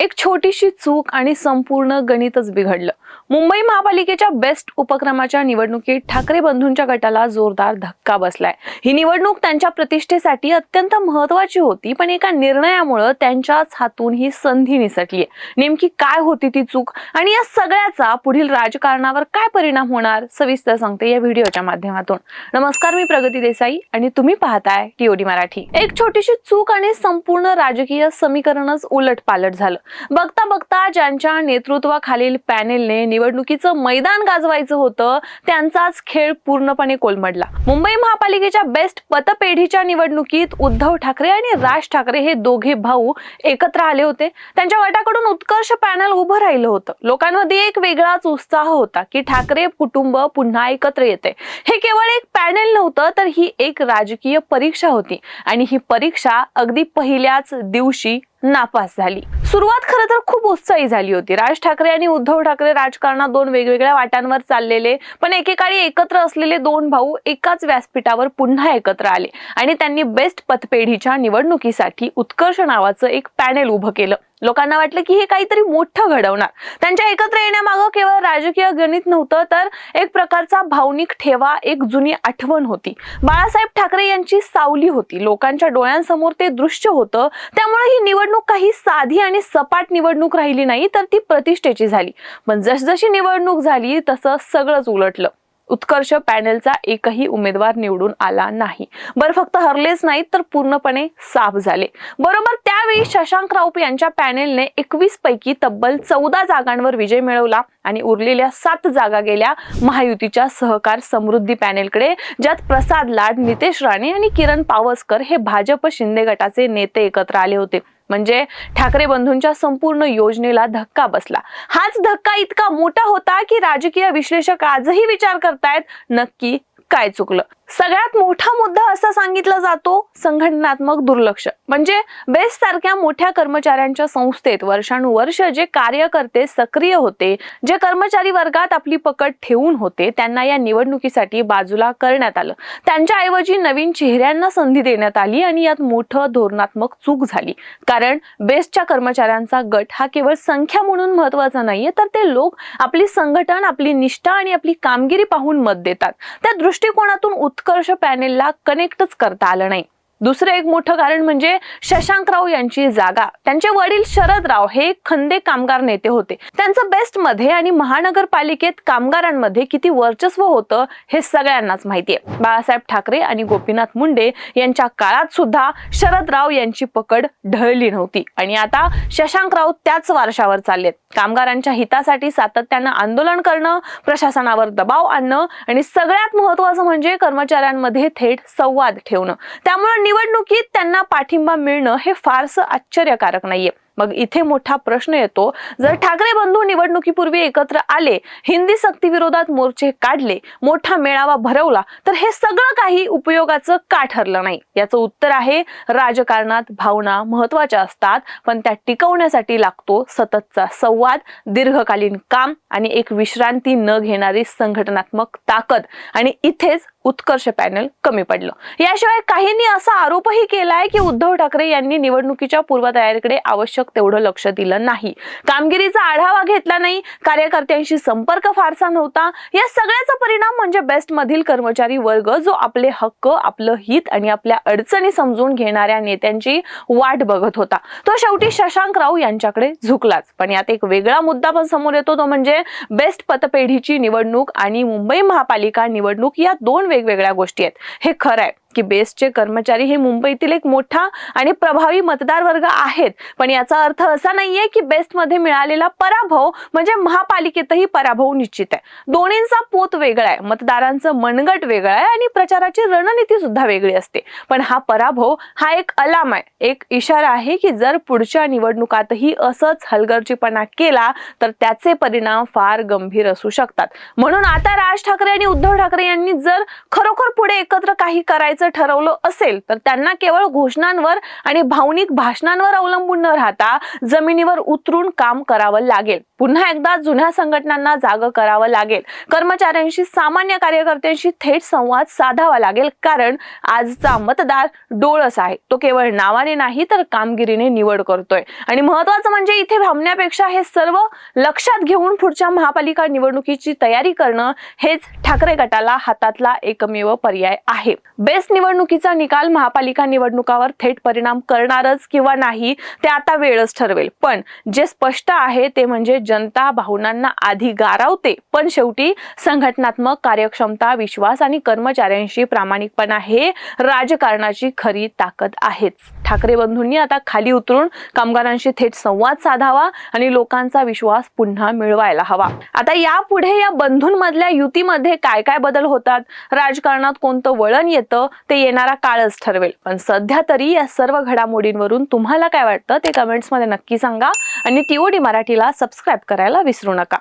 एक छोटीशी चूक आणि संपूर्ण गणितच बिघडलं. मुंबई महापालिकेच्या बेस्ट उपक्रमाच्या निवडणुकीत ठाकरे बंधूंच्या गटाला जोरदार धक्का बसलाय. ही निवडणूक त्यांच्या प्रतिष्ठेसाठी अत्यंत महत्वाची होती पण एका निर्णयामुळं त्यांच्याच हातून ही संधी निसटली नेमकी काय होती ती चूक आणि या सगळ्याचा पुढील राजकारणावर काय परिणाम होणार सविस्तर सांगते या व्हिडिओच्या माध्यमातून. नमस्कार मी प्रगती देसाई आणि तुम्ही पाहताय टीओडी मराठी. एक छोटीशी चूक आणि संपूर्ण राजकीय समीकरणच उलट पालट झालं. बघता बघता ज्यांच्या नेतृत्वाखालील पॅनेलने निवडणुकीचं मैदान गाजवायचं होतं त्यांचाच खेळ पूर्णपणे कोलमडला. मुंबई महापालिकेच्या बेस्ट पतपेढीच्या निवडणुकीत उद्धव ठाकरे आणि राज ठाकरे हे दोघे भाऊ एकत्र आले होते. त्यांच्या गटाकडून उत्कर्ष पॅनल उभं राहिलं होतं. लोकांमध्ये एक वेगळाच उत्साह होता की ठाकरे कुटुंब पुन्हा एकत्र येते. हे केवळ एक पॅनल नव्हतं तर ही एक राजकीय परीक्षा होती. आणि ही परीक्षा अगदी पहिल्याच दिवशी नापास झाली. सुरुवात खरं तर खूप उत्साही झाली होती. राज ठाकरे आणि उद्धव ठाकरे राजकारणात दोन वेगवेगळ्या वाटांवर चाललेले पण एकेकाळी एकत्र असलेले दोन भाऊ एकाच व्यासपीठावर पुन्हा एकत्र आले आणि त्यांनी बेस्ट पतपेढीच्या निवडणुकीसाठी उत्कर्ष नावाचं एक पॅनेल उभं केलं. लोकांना वाटलं की हे काहीतरी मोठं घडवणार. त्यांच्या एकत्र येण्यामागं केवळ राजकीय गणित नव्हतं तर एक प्रकारचा भावनिक ठेवा एक जुनी आठवण होती. बाळासाहेब ठाकरे यांची सावली होती. लोकांच्या डोळ्यांसमोर ते दृश्य होतं. त्यामुळे ही निवडणूक काही साधी आणि सपाट निवडणूक राहिली नाही तर ती प्रतिष्ठेची झाली. पण जसजशी निवडणूक झाली तसं सगळंच उलटलं. उत्कर्ष पॅनेलचा एकही उमेदवार निवडून आला नाही. बरं फक्त हरलेच नाहीत तर पूर्णपणे साफ झाले. बरोबर त्यावेळी शशांक राऊत यांच्या पॅनेलने एकवीस पैकी तब्बल चौदा जागांवर विजय मिळवला आणि उरलेल्या सात जागा गेल्या महायुतीच्या सहकार समृद्धी पॅनेलकडे ज्यात प्रसाद लाड नितेश राणे आणि किरण पावसकर हे भाजप शिंदे गटाचे नेते एकत्र आले होते. म्हणजे ठाकरे बंधूंच्या संपूर्ण योजनेला धक्का बसला. हाच धक्का इतका मोठा होता की राजकीय विश्लेषक आजही विचार करतायत नक्की काय चुकलं? सगळ्यात मोठा मुद्दा असा सांगितला जातो संघटनात्मक दुर्लक्ष. म्हणजे बेस्ट सारख्या मोठ्या कर्मचाऱ्यांच्या संस्थेत वर्षानुवर्ष जे कार्यकर्ते सक्रिय होते जे कर्मचारी वर्गात आपली पकड ठेवून होते त्यांना या निवडणुकीसाठी बाजूला करण्यात आलं. त्यांच्या ऐवजी नवीन चेहऱ्यांना संधी देण्यात आली आणि यात मोठं धोरणात्मक चूक झाली. कारण बेस्टच्या कर्मचाऱ्यांचा गट हा केवळ संख्या म्हणून महत्त्वाचा नाहीये तर ते लोक आपली संघटन आपली निष्ठा आणि आपली कामगिरी पाहून मत देतात. त्या दृष्टिकोनातून उत्कर्ष पॅनेलला कनेक्टच करता आलं नाही. दुसरं एक मोठं कारण म्हणजे शशांकराव यांची जागा. त्यांचे वडील शरदराव हे खंदे कामगार नेते होते. त्यांचं बेस्टमध्ये आणि महानगरपालिकेत कामगारांमध्ये किती वर्चस्व होतं हे सगळ्यांनाच माहितीये बाळासाहेब ठाकरे आणि गोपीनाथ मुंडे यांच्या काळात सुद्धा शरदराव यांची पकड ढळली नव्हती. आणि आता शशांकराव त्याच वारशावर चाललेत. कामगारांच्या हितासाठी सातत्यानं आंदोलन करणं प्रशासनावर दबाव आणणं आणि सगळ्यात महत्वाचं म्हणजे कर्मचाऱ्यांमध्ये थेट संवाद ठेवणं. त्यामुळे निवडणुकीत त्यांना पाठिंबा मिळणं हे फारसं आश्चर्यकारक नाहीये. मग इथे मोठा प्रश्न येतो जर ठाकरे बंधू निवडणुकीपूर्वी एकत्र आले हिंदी सक्ती विरोधात मोर्चे काढले मोठा मेळावा भरवला तर हे सगळं काही उपयोगाचं का ठरलं नाही? याचं उत्तर आहे राजकारणात भावना महत्त्वाच्या असतात पण त्या टिकवण्यासाठी लागतो सततचा संवाद दीर्घकालीन काम आणि एक विश्रांती न घेणारी संघटनात्मक ताकद. आणि इथेच उत्कर्ष पॅनल कमी पडलं. याशिवाय काहींनी असा आरोपही केलाय की उद्धव ठाकरे यांनी निवडणुकीच्या पूर्वतयारीकडे आवश्यक तेवढं लक्ष दिलं नाही. कामगिरीचा आढावा घेतला नाही कार्यकर्त्यांशी संपर्क फारसा नव्हता. या सगळ्याचा परिणाम म्हणजे बेस्ट मधील कर्मचारी वर्ग जो आपले हक्क आपलं हित आणि आपल्या अडचणी समजून घेणाऱ्या नेत्यांची वाट बघत होता. तो शेवटी शशांक राव यांच्याकडे झुकलाच. पण यात एक वेगळा मुद्दा पण समोर येतो तो म्हणजे बेस्ट पतपेढीची निवडणूक आणि मुंबई महापालिका निवडणूक या दोन वेगवेगळ्या गोष्टी आहेत. हे खरं आहे. की बेस्टचे कर्मचारी हे मुंबईतील एक मोठा आणि प्रभावी मतदार वर्ग आहेत. पण याचा अर्थ असा नाहीये की बेस्टमध्ये मिळालेला पराभव म्हणजे महापालिकेतही पराभव निश्चित आहे. दोन्हींचा पोत वेगळा आहे. मतदारांचं मनगट वेगळं आहे आणि प्रचाराची रणनीती सुद्धा वेगळी असते. पण हा पराभव हा एक अलाम आहे. एक इशारा आहे की जर पुढच्या निवडणुकातही असंच हलगर्जीपणा केला तर त्याचे परिणाम फार गंभीर असू शकतात. म्हणून आता राज ठाकरे आणि उद्धव ठाकरे यांनी जर खरोखर पुढे एकत्र काही करायचं करायचं ठरवलं असेल तर त्यांना केवळ घोषणांवर आणि भावनिक भाषणांवर अवलंबून न राहता जमिनीवर उतरून काम करावं लागेल. पुन्हा एकदा जुन्या संघटनांना जाग करावं लागेल. कर्मचाऱ्यांशी सामान्य कार्यकर्त्यांशी थेट संवाद साधावा लागेल कारण आजचा मतदार डोळस आहे. तो केवळ नावाने नाही तर कामगिरीने निवड करतोय. आणि महत्वाचं म्हणजे इथे थांबण्यापेक्षा हे सर्व लक्षात घेऊन पुढच्या महापालिका निवडणुकीची तयारी करणं हेच ठाकरे गटाला हातातला एकमेव पर्याय आहे. बेस्ट निवडणुकीचा निकाल महापालिका निवडणुकावर थेट परिणाम करणारच किंवा नाही ते आता वेळच ठरवेल. पण जे स्पष्ट आहे ते म्हणजे जनता भावनांना आधी गारावते पण शेवटी संघटनात्मक कार्यक्षमता विश्वास आणि कर्मचाऱ्यांशी प्रामाणिकपणा हे राजकारणाची खरी ताकद आहेच. ठाकरे बंधूंनी आता खाली उतरून कामगारांशी थेट संवाद साधावा आणि लोकांचा विश्वास पुन्हा मिळवायला हवा. आता यापुढे या बंधूंमधल्या युतीमध्ये काय काय बदल होतात? राजकारणात कोणतं वळण येतं? ते येणारा काळच ठरवेल. पण सध्या तरी या सर्व घडामोडींवरून तुम्हाला काय वाटतं? ते कमेंट्समध्ये नक्की सांगा. आणि टीओडी मराठीला सबस्क्राईब करायला विसरू नका.